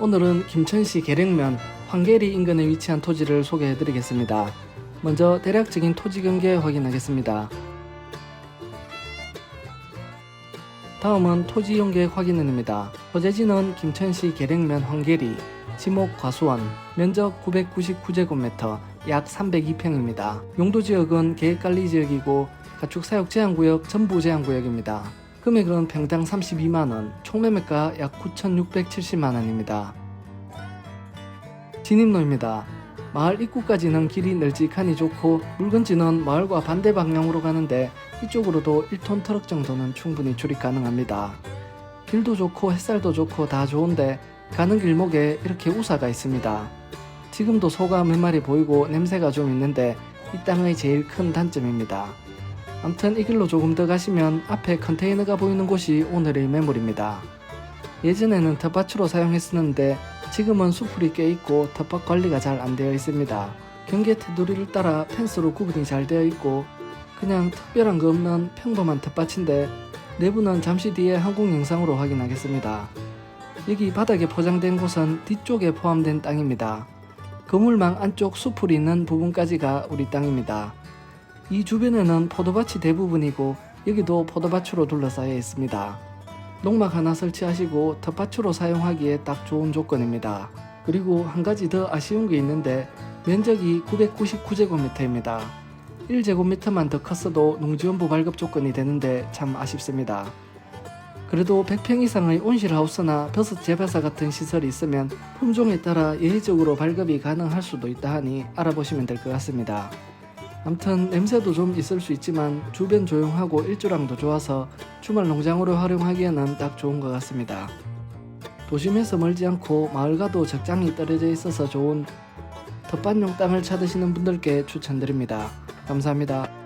오늘은 김천시 계령면 황계리 인근에 위치한 토지를 소개해 드리겠습니다. 먼저 대략적인 토지 경계 확인하겠습니다. 다음은 토지 이용 계획 확인은입니다. 소재지는 김천시 계령면 황계리, 지목 과수원, 면적 999제곱미터, 약 302평입니다. 용도 지역은 계획관리 지역이고 가축 사육 제한 구역 전부 제한 구역입니다. 금액은 평당 32만 원, 총 매매가 약 9,670만 원입니다. 진입로입니다. 마을 입구까지는 길이 널찍하니 좋고 물건지는 마을과 반대 방향으로 가는데 이쪽으로도 1톤 트럭 정도는 충분히 출입 가능합니다. 길도 좋고 햇살도 좋고 다 좋은데 가는 길목에 이렇게 우사가 있습니다. 지금도 소가 몇 마리 보이고 냄새가 좀 있는데 이 땅의 제일 큰 단점입니다. 암튼 이 길로 조금 더 가시면 앞에 컨테이너가 보이는 곳이 오늘의 매물입니다. 예전에는 텃밭으로 사용했었는데 지금은 수풀이 꽤 있고 텃밭 관리가 잘 안 되어 있습니다. 경계 테두리를 따라 펜스로 구분이 잘 되어 있고 그냥 특별한 거 없는 평범한 텃밭인데 내부는 잠시 뒤에 항공 영상으로 확인하겠습니다. 여기 바닥에 포장된 곳은 뒤쪽에 포함된 땅입니다. 거물망 안쪽 수풀이 있는 부분까지가 우리 땅입니다. 이 주변에는 포도밭이 대부분이고 여기도 포도밭으로 둘러싸여 있습니다. 농막 하나 설치하시고 텃밭으로 사용하기에 딱 좋은 조건입니다. 그리고 한 가지 더 아쉬운 게 있는데 면적이 999제곱미터입니다. 1제곱미터만 더 컸어도 농지원부 발급 조건이 되는데 참 아쉽습니다. 그래도 100평 이상의 온실하우스나 버섯 재배사 같은 시설이 있으면 품종에 따라 예외적으로 발급이 가능할 수도 있다 하니 알아보시면 될 것 같습니다. 암튼 냄새도 좀 있을 수 있지만 주변 조용하고 일조량도 좋아서 주말 농장으로 활용하기에는 딱 좋은 것 같습니다. 도심에서 멀지 않고 마을과도 적당히 떨어져 있어서 좋은 텃밭용 땅을 찾으시는 분들께 추천드립니다. 감사합니다.